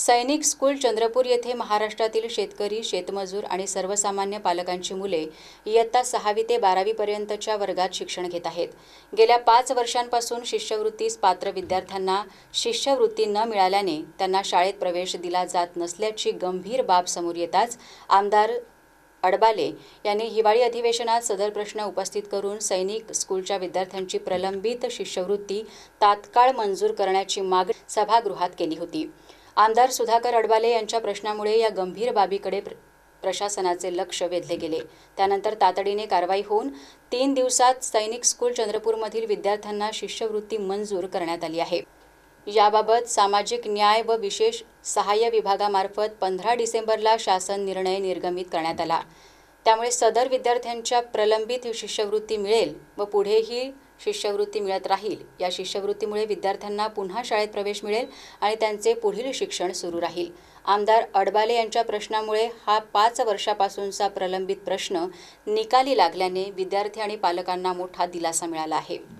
सैनिक स्कूल चंद्रपूर येथे महाराष्ट्रातील शेतकरी शेतमजूर आणि सर्वसामान्य पालकांची मुले इयत्ता सहावी ते बारावीपर्यंतच्या वर्गात शिक्षण घेत आहेत. गेल्या पाच वर्षांपासून शिष्यवृत्तीस पात्र विद्यार्थ्यांना शिष्यवृत्ती न मिळाल्याने त्यांना शाळेत प्रवेश दिला जात नसल्याची गंभीर बाब समोर येताच आमदार अडबाले यांनी हिवाळी अधिवेशनात सदर प्रश्न उपस्थित करून सैनिक स्कूलच्या विद्यार्थ्यांची प्रलंबित शिष्यवृत्ती तात्काळ मंजूर करण्याची मागणी सभागृहात केली होती. आमदार सुधाकर अडवाले यांच्या प्रश्नामुळे या गंभीर बाबीकडे प्र- प्रशासनाचे लक्ष वेधले गेले. त्यानंतर तातडीने कारवाई होऊन तीन दिवसात सैनिक स्कूल चंद्रपूरमधील विद्यार्थ्यांना शिष्यवृत्ती मंजूर करण्यात आली आहे. याबाबत सामाजिक न्याय व विशेष सहाय्य विभागामार्फत पंधरा डिसेंबरला शासन निर्णय निर्गमित करण्यात आला. त्यामुळे सदर विद्यार्थ्यांच्या प्रलंबित शिष्यवृत्ती मिळेल व पुढेही शिष्यवृत्ती मिळत राहील. या शिष्यवृत्तीमुळे विद्यार्थ्यांना पुन्हा शाळेत प्रवेश मिळेल आणि त्यांचे पुढील शिक्षण सुरू राहील. आमदार अडबाले यांच्या प्रश्नामुळे हा पाच वर्षापासूनचा प्रलंबित प्रश्न निकाली लागल्याने विद्यार्थी आणि पालकांना मोठा दिलासा मिळाला आहे.